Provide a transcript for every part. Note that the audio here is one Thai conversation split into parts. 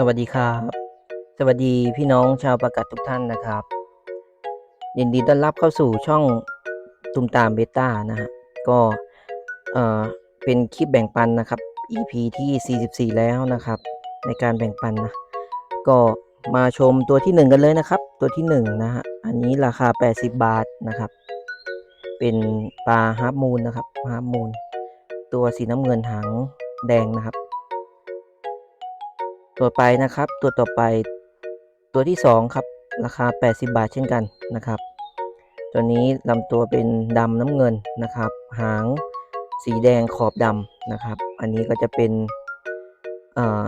สวัสดีครับ สวัสดีพี่น้องชาวประกาศทุกท่านนะครับ ยินดีต้อนรับเข้าสู่ช่องตุมตามเบต้านะฮะก็เอ่อเป็นคลิปแบ่งปันนะครับ EP ที่ 44 แล้วนะครับ ในการแบ่งปันนะ ก็มาชมตัวที่ 1 กันเลยนะครับ ตัวที่1นะฮะอันนี้ราคา 80 บาทนะครับ เป็นปลาฮาร์มูนนะครับฮาร์มูนตัวสีน้ำเงินหางแดงนะครับ ตัวไปนะครับ ตัวต่อไปตัวที่ 2 ครับ ราคา 80 บาทเช่นกันนะครับ ตัวนี้ลำตัวเป็นดำน้ำเงินนะครับ หางสีแดงขอบดำนะครับ อันนี้ก็จะเป็นา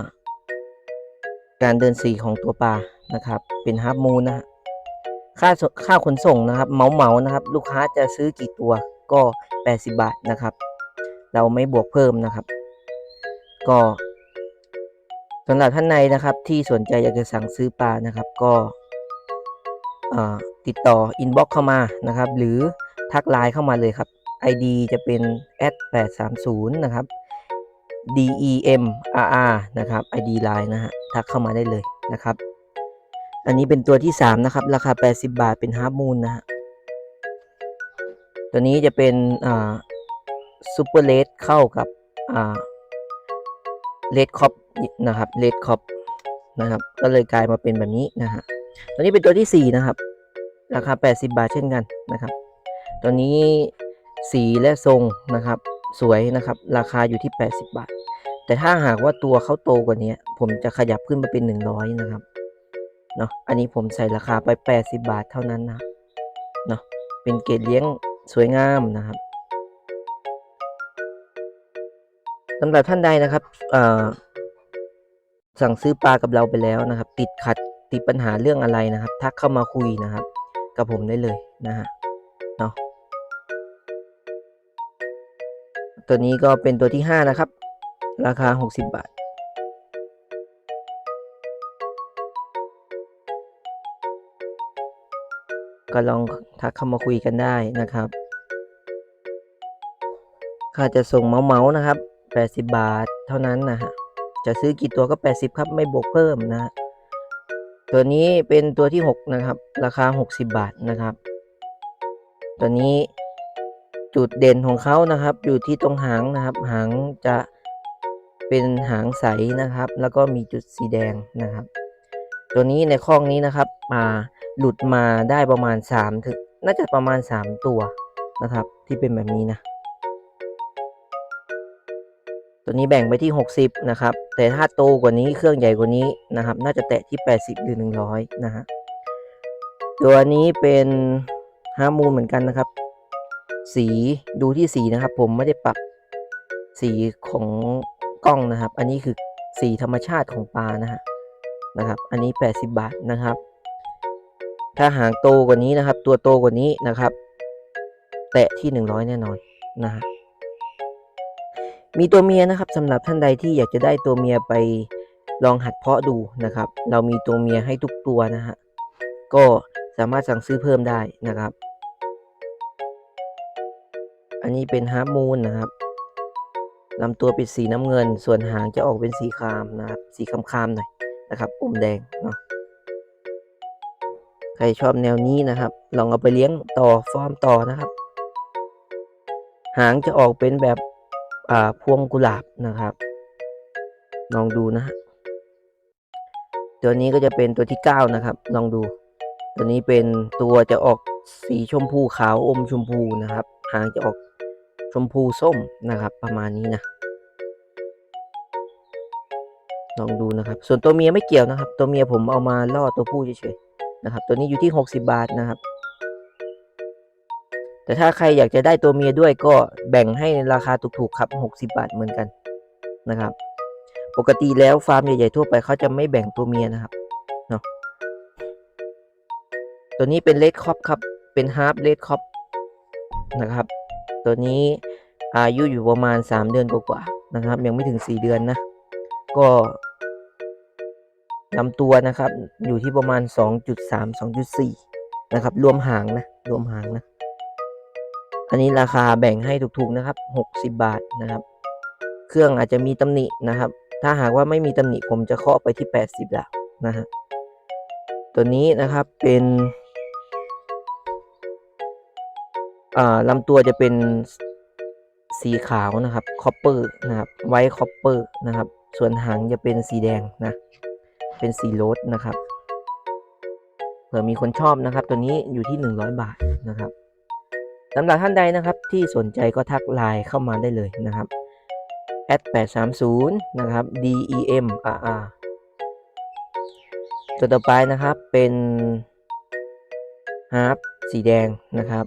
การเดินสีของตัวปลานะครับ เป็นฮาร์ปมูนนะค่าค่าขนส่งนะครับเหมาเหมานะครับ ลูกค้าจะซื้อกี่ตัวก็ 80 บาทนะครับ เราไม่บวกเพิ่มนะครับ ก็ สำหรับท่านใดนะครับที่สนใจอยากจะสั่งซื้อปลานะครับก็ติดต่ออินบ็อกเข้ามานะครับ หรือทักไลน์เข้ามาเลยครับ ID จะเป็น @830 นะครับ DEM RR นะครับ ID ไลน์นะฮะทักเข้ามาได้เลยนะครับ อันนี้เป็นตัวที่ 3 นะครับ ราคา 80 บาทเป็นฮาร์มูนนะฮะตัวนี้จะเป็นอ่าซูเปอร์เลสเข้ากับอ่าเลดคอป นะครับเลดคอปนะครับ ก็เลยกลายมาเป็นแบบนี้นะฮะตัวนี้เป็นตัวที่ 4 นะครับ ราคา 80 บาทเช่นกันนะครับ ตัวนี้สีและทรงนะครับ สวยนะครับ ราคาอยู่ที่ 80 บาท แต่ถ้าหากว่าตัวเขาโตกว่านี้ผมจะขยับขึ้นมาเป็น 100 นะครับเนาะอันนี้ผมใส่ราคาไป 80 บาทเท่านั้นนะเนาะเป็นเกรดเลี้ยงสวยงามนะครับสำหรับท่านใดนะครับเอ่อ สั่งซื้อปลากับเราไปแล้วนะครับ ติดขัดติดปัญหาเรื่องอะไรนะครับ ทักเข้ามาคุยนะครับ กับผมได้เลยนะฮะเนาะตัวนี้ก็เป็นตัวที่ 5 นะครับ ราคา 60 บาท ก็ลองทักเข้ามาคุยกันได้นะครับ ค่าจะส่งเมาเมาๆนะครับ 80 บาทเท่านั้นนะฮะ จะซื้อกี่ตัวก็ 80 ครับ ไม่บวกเพิ่มนะตัวนี้เป็นตัวที่ 6 นะครับ ราคา 60 บาทนะครับ ตัวนี้จุดเด่นของเขานะครับ อยู่ที่ตรงหางนะครับ หางจะเป็นหางใสนะครับ แล้วก็มีจุดสีแดงนะครับ ตัวนี้ในข้องนี้นะครับมาหลุดมาได้ประมาณ3ถึงน่าจะประมาณ 3 ตัวนะครับ ที่เป็นแบบนี้นะ ตัวนี้แบ่งไปที่ 60 นะครับ แต่ถ้าโตกว่านี้เครื่องใหญ่กว่านี้นะครับ น่าจะแตะที่ 80 หรือ 100 นะฮะ ตัวนี้เป็นฮาร์มูนเหมือนกันนะครับ สีดูที่สีนะครับ ผมไม่ได้ปรับสีของกล้องนะครับ อันนี้คือสีธรรมชาติของปลานะฮะนะครับ อันนี้ 80 บาทนะครับ ถ้าหางโตกว่านี้นะครับ ตัวโตกว่านี้นะครับ แตะที่ 100 แน่นอนนะฮะ มีตัวเมียนะครับสำหรับท่านใดที่อยากจะได้ตัวเมียไปลองหัดเพาะดูนะครับ เรามีตัวเมียให้ทุกตัวนะฮะก็สามารถสั่งซื้อเพิ่มได้นะครับ อันนี้เป็นฮาร์ปมูนนะครับลำตัวเป็นสีน้ำเงิน ส่วนหางจะออกเป็นสีครามนะครับ สีคามๆหน่อยนะครับอมแดงเนาะใครชอบแนวนี้นะครับ ลองเอาไปเลี้ยงต่อฟอร์มต่อนะครับ หางจะออกเป็นแบบ พวงกุหลาบนะครับ ลองดูนะฮะตัวนี้ก็จะเป็นตัวที่เก้านะครับ ลองดู ตัวนี้เป็นตัวจะออกสีชมพูขาวอมชมพูนะครับ หางจะออกชมพูส้มนะครับ ประมาณนี้นะ ลองดูนะครับ ส่วนตัวเมียไม่เกี่ยวนะครับ ตัวเมียผมเอามาล่อตัวผู้เฉยๆนะครับ ตัวนี้อยู่ที่ 60 บาทนะครับ แต่ถ้าใครอยากจะได้ตัวเมียด้วยก็แบ่งให้ในราคาถูกๆครับ 60 บาทเหมือนกันนะครับ ปกติแล้วฟาร์มใหญ่ๆทั่วไปเขาจะไม่แบ่งตัวเมียนะครับเนาะตัวนี้เป็นเลดคอปครับ เป็นฮาร์ปเลดคอปนะครับ ตัวนี้อายุอยู่ประมาณ 3 เดือนกว่าๆนะครับ ยังไม่ถึง 4 เดือนนะ ก็ลำตัวนะครับ อยู่ที่ประมาณ 2.3 2.4 นะครับ รวมหางนะ รวมหางนะ อันนี้ราคาแบ่งให้ถูกๆนะครับ 60 บาทนะครับ เครื่องอาจจะมีตำหนินะครับ ถ้าหากว่าไม่มีตำหนิผมจะเคาะไปที่ 80ละนะฮะตัวนี้นะครับเป็นอ่าลำตัวจะเป็นสีขาวนะครับคอปเปอร์นะครับไวท์คอปเปอร์นะครับ ส่วนหางจะเป็นสีแดงนะ เป็นสีโรสนะครับเผื่อมีคนชอบนะครับ ตัวนี้อยู่ที่ 100 บาทนะครับ สำหรับท่านใดนะครับที่สนใจก็ทักไลน์เข้ามาได้เลยนะครับ at 830นะครับ dem rr ตัวต่อไปนะครับเป็นฮาร์ปสีแดงนะครับ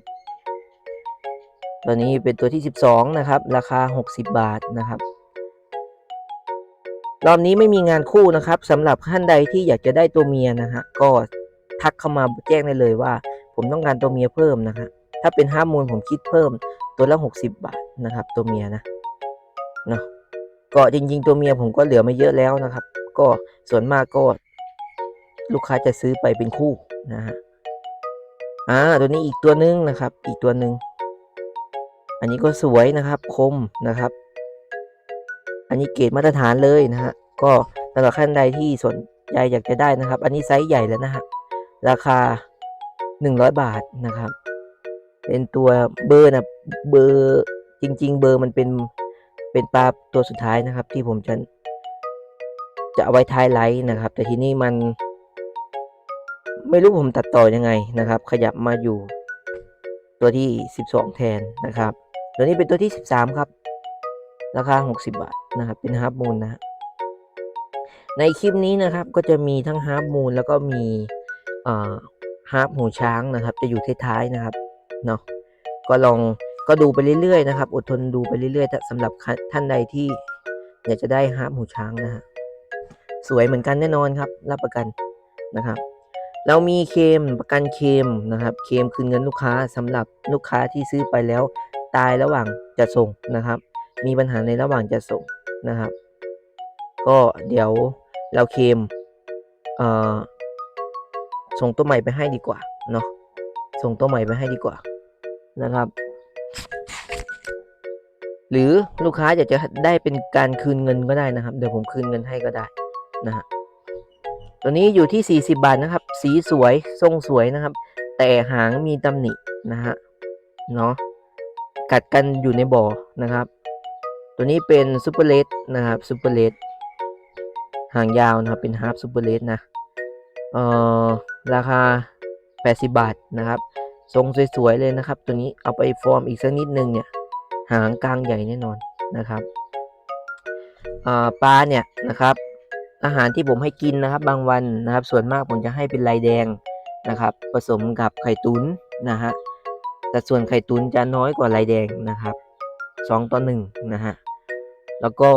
ตัวนี้เป็นตัวที่ 12 นะครับ ราคา 60 บาทนะครับ รอบนี้ไม่มีงานคู่นะครับสำหรับท่านใดที่อยากจะได้ตัวเมียนะฮะก็ทักเข้ามาแจ้งได้เลยว่า ผมต้องการตัวเมียเพิ่มนะฮะ ถ้าเป็นห้ามูลผมคิดเพิ่มตัวละ 60 บาทนะครับ ตัวเมียนะเนาะก็จริง ๆ ตัวเมียผมก็เหลือไม่เยอะแล้วนะครับ ก็ส่วนมากก็ลูกค้าจะซื้อไปเป็นคู่นะฮะอ่าตัวนี้อีกตัวนึงนะครับ อีกตัวหนึ่งอันนี้ก็สวยนะครับคมนะครับ อันนี้เกรดมาตรฐานเลยนะฮะก็สำหรับท่านใดที่สนใจอยากจะได้นะครับ อันนี้ไซส์ใหญ่แล้วนะฮะราคา 100 บาทนะครับ เป็นตัวเบอร์นะเบอร์จริง ๆ เบอร์มันเป็นเป็นปลาตัวสุดท้ายนะครับ ที่ผมจะจะเอาไว้ท้ายไลท์นะครับ แต่ทีนี้มัน ไม่รู้ผมตัดต่อยังไงนะครับ ขยับมาอยู่ตัวที่ 12 แทนนะครับ ตัวนี้เป็นตัวที่ 13 ครับ ราคา 60 บาทนะครับ เป็นฮาร์ปมูลนะในคลิปนี้นะครับก็จะมีทั้งฮาร์ปมูลแล้วก็มีฮาร์ปหูช้างนะครับ จะอยู่ท้ายๆนะครับ เนาะก็ลองก็ดูไปเรื่อยๆนะครับ อดทนดูไปเรื่อยๆสำหรับท่านใดที่อยากจะได้ฮาร์ปหูช้างนะฮะสวยเหมือนกันแน่นอนครับ รับประกันนะครับ เรามีเคมประกันเคมนะครับ เคมคืนเงินลูกค้าสำหรับลูกค้าที่ซื้อไปแล้ว ตายระหว่างจะส่งนะครับ มีปัญหาในระหว่างจะส่งนะครับ ก็เดี๋ยวเราเคมเอ่อส่งตัวใหม่ไปให้ดีกว่าเนาะส่งตัวใหม่ไปให้ดีกว่า นะครับ หรือลูกค้าอยากจะได้เป็นการคืนเงินก็ได้นะครับ เดี๋ยวผมคืนเงินให้ก็ได้นะฮะตัวนี้อยู่ที่ 40 บาทนะครับ สีสวยทรงสวยนะครับ แต่หางมีตำหนินะฮะเนาะกัดกันอยู่ในบ่อนะครับ ตัวนี้เป็นซูเปอร์เลสนะครับซูเปอร์เลสหางยาวนะครับเป็นฮาร์ปซูเปอร์เลสนะเอ่อราคา 80 บาทนะครับ ทรงสวยๆเลยนะครับ ตัวนี้เอาไปฟอร์มอีกสักนิดนึงเนี่ยหางกลางใหญ่แน่นอนนะครับปลาเนี่ยนะครับอาหารที่ผมให้กินนะครับ บางวันนะครับ ส่วนมากผมจะให้เป็นลายแดงนะครับ ผสมกับไข่ตุ๋นนะฮะแต่ส่วนไข่ตุ๋นจะน้อยกว่าลายแดงนะครับสองต่อหนึ่งนะฮะแล้วก็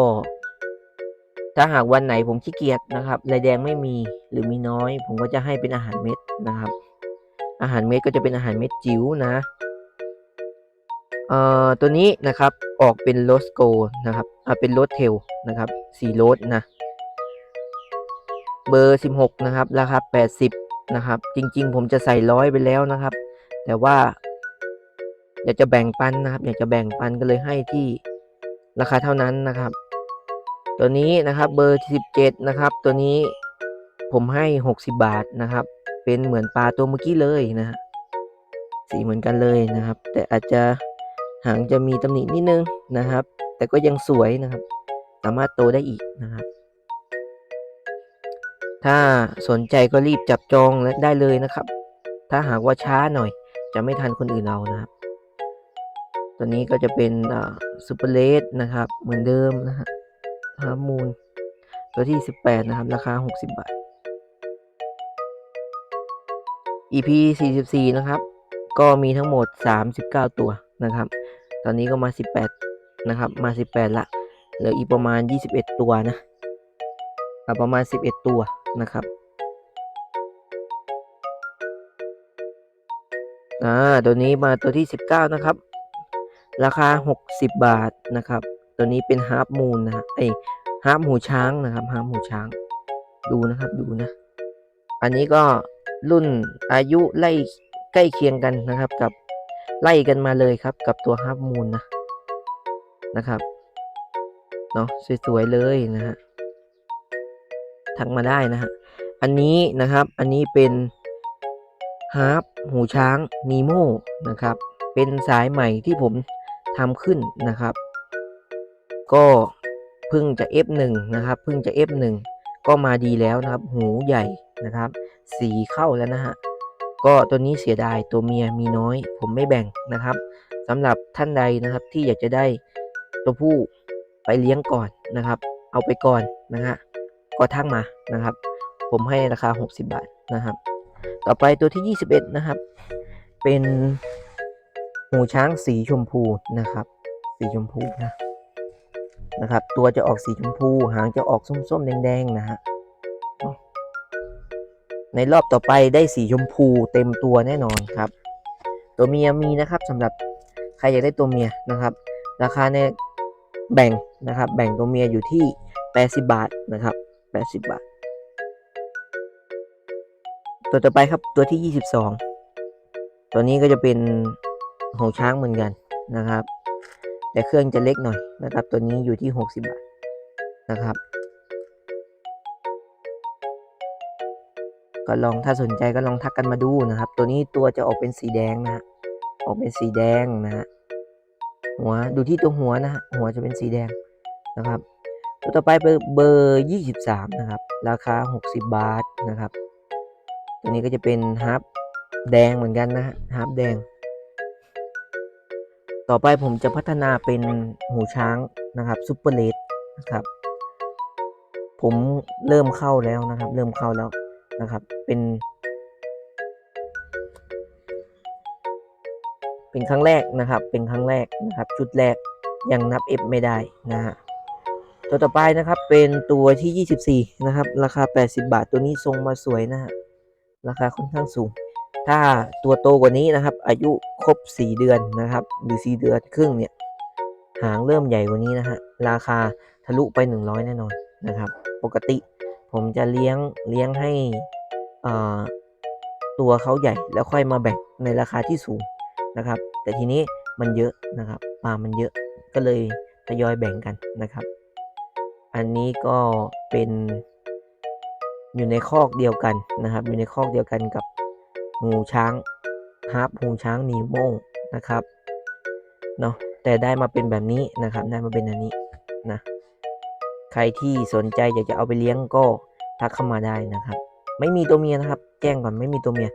ถ้าหากวันไหนผมขี้เกียจนะครับลายแดงไม่มีหรือมีน้อย ผมก็จะให้เป็นอาหารเม็ดนะครับ อาหารเม็ดก็จะเป็นอาหารเม็ดจิ๋วนะเอ่อตัวนี้นะครับออกเป็นโรสโกนะครับอ่าเป็นโรสเทลนะครับสีโรสนะ เบอร์ 16 นะครับ ราคา 80 นะครับ จริง ๆ ผมจะใส่ร้อยไปแล้วนะครับ แต่ว่า อยากจะแบ่งปันนะครับ อยากจะแบ่งปันก็เลยให้ที่ราคาเท่านั้นนะครับ ตัวนี้นะครับเบอร์ 17 นะครับ ตัวนี้ผมให้ 60 บาทนะครับ เป็นเหมือนปลาตัวเมื่อกี้เลยนะฮะสีเหมือนกันเลยนะครับ แต่อาจจะหางจะมีตำหนินิดนึงนะครับ แต่ก็ยังสวยนะครับ สามารถโตได้อีกนะครับ ถ้าสนใจก็รีบจับจองและได้เลยนะครับ ถ้าหากว่าช้าหน่อย จะไม่ทันคนอื่นเอานะครับ ตัวนี้ก็จะเป็นซูเปอร์เลสนะครับ เหมือนเดิมนะฮะฮาร์มูลตัวที่ 18 นะครับ ราคา 60 บาท EP 44 นะครับ ก็มีทั้งหมด 39 ตัวนะครับ ตอนนี้ก็มา 18 นะครับ มา 18 ละ เหลืออีกประมาณ 21 ตัวนะประมาณ 11 ตัวนะครับอ่าตัวนี้มาตัวที่ 19 นะครับ ราคา 60 บาทนะครับ ตัวนี้เป็นฮาร์ปมูนนะฮะไอฮาร์ปหูช้างนะครับฮาร์ปหูช้าง ดูนะครับ ดูนะ อันนี้ก็ รุ่นอายุไล่ใกล้เคียงกันนะครับ กับไล่กันมาเลยครับ กับตัวฮาร์ปมูนนะนะครับเนาะสวยๆเลยนะฮะทักมาได้นะฮะอันนี้นะครับอันนี้เป็นฮาร์ปหูช้างนีโมนะครับ เป็นสายใหม่ที่ผมทำขึ้นนะครับ ก็เพิ่งจะ F1 นะครับเพิ่งจะ F1 ก็มาดีแล้วนะครับ หูใหญ่นะครับ สีเข้าแล้วนะฮะก็ตัวนี้เสียดายตัวเมียมีน้อย ผมไม่แบ่งนะครับสำหรับท่านใดนะครับที่อยากจะได้ตัวผู้ไปเลี้ยงก่อนนะครับ เอาไปก่อนนะฮะก็ทักมานะครับ ผมให้ราคา 60 บาทนะครับ ต่อไปตัวที่ 21 นะครับ เป็นหูช้างสีชมพูนะครับ สีชมพูนะนะครับ ตัวจะออกสีชมพู หางจะออกส้มๆแดงๆนะฮะ ในรอบต่อไปได้สีชมพูเต็มตัวแน่นอนครับ ตัวเมียมีนะครับสำหรับใครอยากได้ตัวเมียนะครับ ราคาในแบ่งนะครับ แบ่งตัวเมียอยู่ที่ 80 บาทนะครับ 80 บาท ตัวต่อไปครับตัวที่ 22 ตัวนี้ก็จะเป็นหงช้างเหมือนกันนะครับ แต่เครื่องจะเล็กหน่อยนะครับ ตัวนี้อยู่ที่ 60 บาทนะครับ ก็ลองถ้าสนใจก็ลองทักกันมาดูนะครับ ตัวนี้ตัวจะออกเป็นสีแดงนะฮะออกเป็นสีแดงนะฮะหัวดูที่ตัวหัวนะฮะหัวจะเป็นสีแดงนะครับ ตัวต่อไปเป็นเบอร์ยี่สิบสามนะครับ ราคาหกสิบบาทนะครับ ตัวนี้ก็จะเป็นฮาร์ปแดงเหมือนกันนะฮะฮาร์ปแดง ต่อไปผมจะพัฒนาเป็นหูช้างนะครับซูเปอร์เลดนะครับ ผมเริ่มเข้าแล้วนะครับ เริ่มเข้าแล้ว นะครับ เป็น เป็นครั้งแรกนะครับ เป็นครั้งแรกนะครับ ชุดแรกยังนับ F ไม่ได้นะฮะตัวต่อไปนะครับเป็นตัวที่ 24 นะครับ ราคา 80 บาทตัวนี้ทรงมาสวยนะฮะราคาค่อนข้างสูง ถ้าตัวโตกว่านี้นะครับ อายุครบ 4 เดือนนะครับ หรือ 4 เดือนครึ่งเนี่ยหางเริ่มใหญ่กว่านี้นะฮะราคาทะลุไป 100 แน่นอนนะครับ ปกติ ผมจะเลี้ยงเลี้ยงให้ตัวเขาใหญ่แล้วค่อยมาแบ่งในราคาที่สูงนะครับ แต่ทีนี้มันเยอะนะครับปลามันเยอะก็เลยทยอยแบ่งกันนะครับ อันนี้ก็เป็นอยู่ในคอกเดียวกันนะครับ อยู่ในคอกเดียวกันกับหูช้างฮาร์ปหูช้างนีโมนะครับเนาะแต่ได้มาเป็นแบบนี้นะครับ ได้มาเป็นอันนี้นะ ครที่สนใจอยากจะเอาไปเลี้ยงก็ทักเข้ามาได้นะครับ ไม่มีตัวเมียนะครับ แจ้งก่อนไม่มีตัวเมีย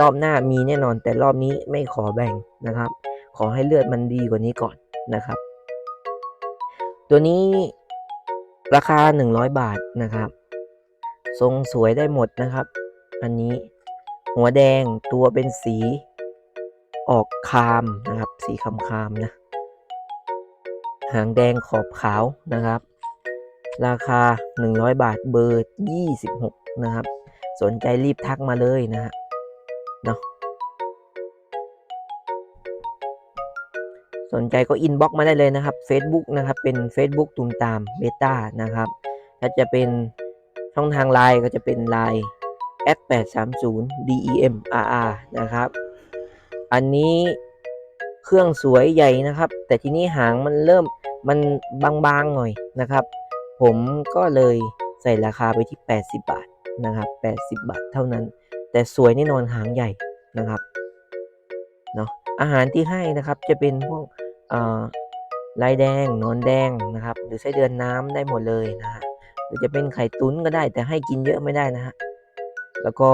รอบหน้ามีแน่นอน แต่รอบนี้ไม่ขอแบ่งนะครับ ขอให้เลือดมันดีกว่านี้ก่อนนะครับ ตัวนี้ราคา 100 บาทนะครับ ทรงสวยได้หมดนะครับ อันนี้หัวแดงตัวเป็นสีออกคามนะครับ สีคำคามนะ หางแดงขอบขาวนะครับ ราคา 100 บาทเบอร์ 26 นะครับ สนใจรีบทักมาเลยนะฮะเนาะสนใจก็อินบ็อกมาได้เลยนะครับ Facebook นะครับ เป็น Facebook ตุมตามเบต้านะครับถ้าจะเป็นช่องทางไลน์ก็จะเป็นไลน์ at 830 demrr นะครับ อันนี้เครื่องสวยใหญ่นะครับ แต่ทีนี้หางมันเริ่มมันบางๆหน่อยนะครับ ผมก็เลยใส่ราคาไปที่ 80 บาทนะครับ 80 บาทเท่านั้น แต่สวยแน่นอนหางใหญ่นะครับเนาะอาหารที่ให้นะครับจะเป็นพวกลายแดงนอนแดงนะครับ หรือไส้เดือนน้ำได้หมดเลยนะฮะหรือจะเป็นไข่ตุ้นก็ได้แต่ให้กินเยอะไม่ได้นะฮะแล้วก็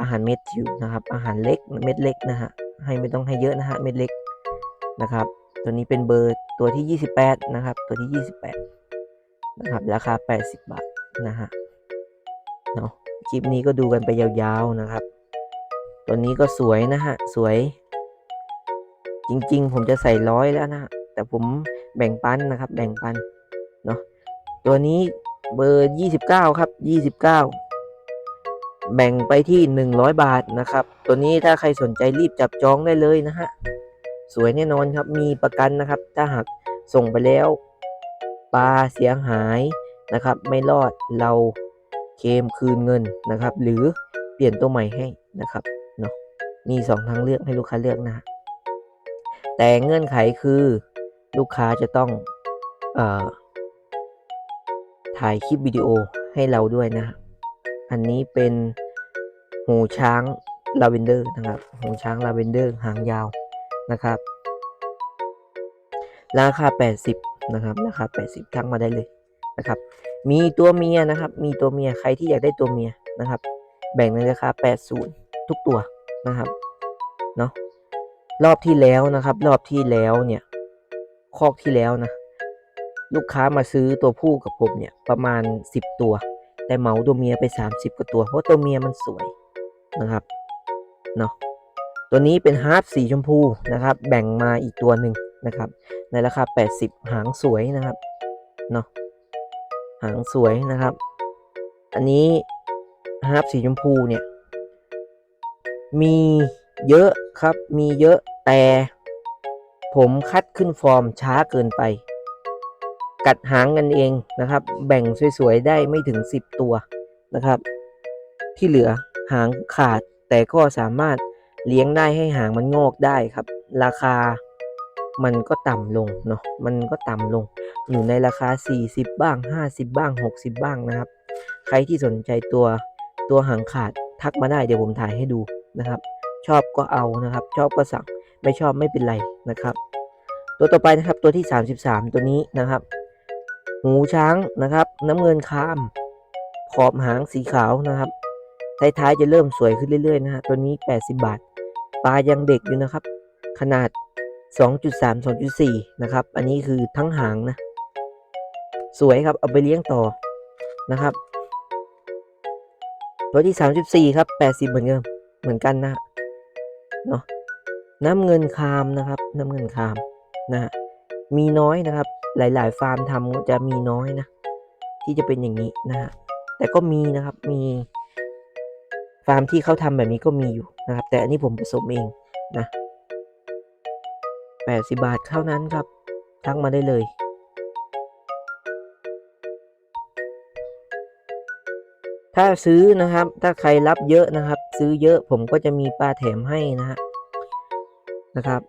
อาหารเม็ดทิวนะครับ อาหารเล็กเม็ดเล็กนะฮะให้ไม่ต้องให้เยอะนะฮะเม็ดเล็กนะครับ ตัวนี้เป็นเบอร์ตัวที่ 28 นะครับ ตัวที่ 28 นะครับ ราคา 80 บาทนะฮะเนาะคลิปนี้ก็ดูกันไปยาวๆนะครับ ตัวนี้ก็สวยนะฮะ สวย จริงๆ ผมจะใส่ร้อยแล้วนะ แต่ผมแบ่งปันนะครับ แบ่งปันเนาะตัวนี้เบอร์ 29 ครับ 29 แบ่งไปที่ 100 บาทนะครับ ตัวนี้ถ้าใครสนใจรีบจับจองได้เลยนะฮะ สวยแน่นอนครับ มีประกันนะครับ ถ้าหากส่งไปแล้ว ปลาเสียหายนะครับ ไม่รอดเราเคมคืนเงินนะครับ หรือเปลี่ยนตัวใหม่ให้นะครับเนาะมีสองทางเลือกให้ลูกค้าเลือกนะแต่เงื่อนไขคือลูกค้าจะต้องอถ่ายคลิปวิดีโอให้เราด้วยนะ อันนี้เป็นหูช้างลาเวนเดอร์นะครับ หูช้างลาเวนเดอร์หางยาวนะครับ ราคา 80 นะครับ ราคา 80 ทักมาได้เลยนะครับ มีตัวเมียนะครับ มีตัวเมีย ใครที่อยากได้ตัวเมียนะครับ แบ่งในราคา 80 ทุกตัวนะครับ เนาะ รอบที่แล้วนะครับ รอบที่แล้วเนี่ย คอกที่แล้วนะ ลูกค้ามาซื้อตัวผู้กับผมเนี่ยประมาณ 10 ตัว แต่เหมาตัวเมียไป 30 กว่าตัว เพราะตัวเมียมันสวยนะครับ เนาะ ตัวนี้เป็นฮาร์ปสีชมพูนะครับ แบ่งมาอีกตัวหนึ่ง นะครับ ในราคา 80 หางสวยนะครับเนาะหางสวยนะครับ อันนี้ฮาร์ปสีชมพูเนี่ย มีเยอะครับ มีเยอะแต่ผมคัดขึ้นฟอร์มช้าเกินไป กัดหางกันเองนะครับ แบ่งสวยๆ ได้ไม่ถึง 10 ตัวนะครับ ที่เหลือหางขาดแต่ก็สามารถเลี้ยงได้ให้หางมันงอกได้ครับ ราคา มันก็ต่ำลงเนาะมันก็ต่ำลง อยู่ในราคา 40 บ้าง 50 บ้าง 60 บ้างนะครับ ใครที่สนใจตัวตัวหางขาดทักมาได้เดี๋ยวผมถ่ายให้ดูนะครับ ชอบก็เอานะครับ ชอบก็สั่งไม่ชอบไม่เป็นไรนะครับ ตัวต่อไปนะครับตัวที่ 33 ตัวนี้นะครับ หูช้างนะครับ น้ำเงินคาม ขอบหางสีขาวนะครับท้ายๆจะเริ่มสวยขึ้นเรื่อยๆนะฮะตัวนี้ 80 บาทปลายังเด็กอยู่นะครับ ขนาด 2.3 2.4 นะครับ อันนี้คือทั้งหางนะ สวยครับ เอาไปเลี้ยงต่อนะครับ ตัวที่ 34 ครับ 80 เหมือนเดิมเหมือนกันนะเนาะน้ำเงินคามนะครับ น้ำเงินคามนะฮะมีน้อยนะครับ หลาย ๆ ฟาร์มทำจะมีน้อยนะ ที่จะเป็นอย่างนี้นะฮะ แต่ก็มีนะครับ มีฟาร์มที่เขาทำแบบนี้ก็มีอยู่นะครับ แต่อันนี้ผมผสมเองนะ 80 บาทเท่านั้นครับทักมาได้เลย ถ้าซื้อนะครับ ถ้าใครรับเยอะนะครับ ซื้อเยอะผมก็จะมีปลาแถมให้นะฮะนะครับ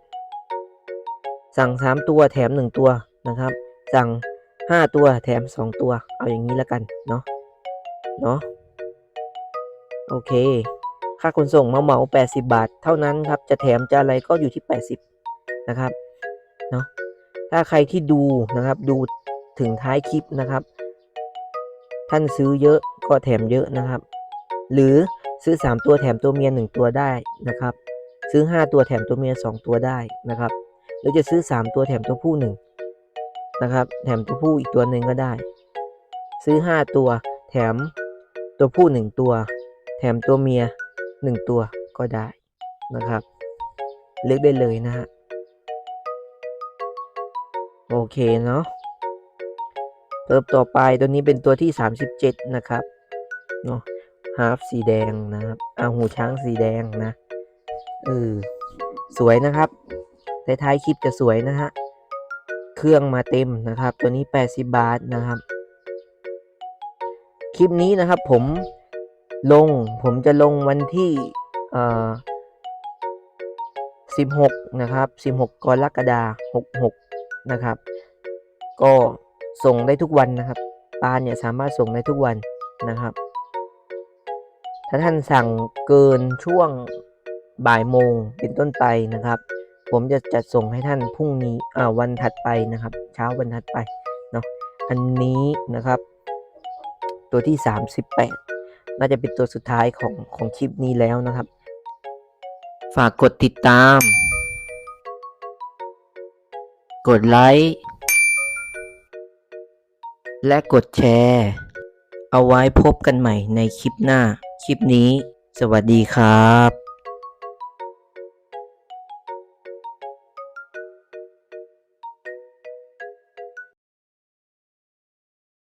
สั่ง 3 ตัวแถม 1 ตัวนะครับ สั่ง 5 ตัวแถม 2 ตัว เอาอย่างนี้แล้วกันเนาะเนาะโอเค ค่าขนส่งมาเหมา 80 บาท เท่านั้นครับ จะแถมจะอะไรก็อยู่ที่ 80 นะครับเนาะถ้าใครที่ดูนะครับดูถึงท้ายคลิปนะครับ ท่านซื้อเยอะก็แถมเยอะนะครับ หรือซื้อ 3 ตัวแถมตัวเมีย 1 ตัวได้นะครับ ซื้อ 5 ตัวแถมตัวเมีย 2 ตัวได้นะครับ หรือจะซื้อ 3 ตัวแถมตัวผู้1นะครับ แถมตัวผู้อีกตัวหนึ่งก็ได้ ซื้อ 5 ตัวแถมตัวผู้ 1 ตัว แถมตัวเมีย 1 ตัวก็ได้นะครับ เลือกได้เลยนะฮะ โอเคเนาะเติบต่อไปตัวนี้เป็นตัวที่ 37 นะครับเนาะฮาร์ฟสีแดงนะครับอาหูช้างสีแดงนะเออสวยนะครับท้ายๆคลิปจะสวยนะฮะเครื่องมาเต็มนะครับ ตัวนี้ 80 บาทนะครับ คลิปนี้นะครับผมลงผมจะลงวันที่เอ่อ16 นะครับ 16 กรกฎาคม66 นะครับ ก็ส่งได้ทุกวันนะครับปลาเนี่ยสามารถส่งได้ทุกวันนะครับ ถ้าท่านสั่งเกินช่วงบ่ายโมงเป็นต้นไปนะครับ ผมจะจัดส่งให้ท่านพรุ่งนี้อ่าวันถัดไปนะครับ เช้าวันถัดไปเนาะอันนี้นะครับ ตัวที่ 38 น่าจะเป็นตัวสุดท้ายของของคลิปนี้แล้วนะครับ ฝากกดติดตาม กดไลค์และกดแชร์ เอาไว้พบกันใหม่ในคลิปหน้า คลิปนี้ สวัสดีครับ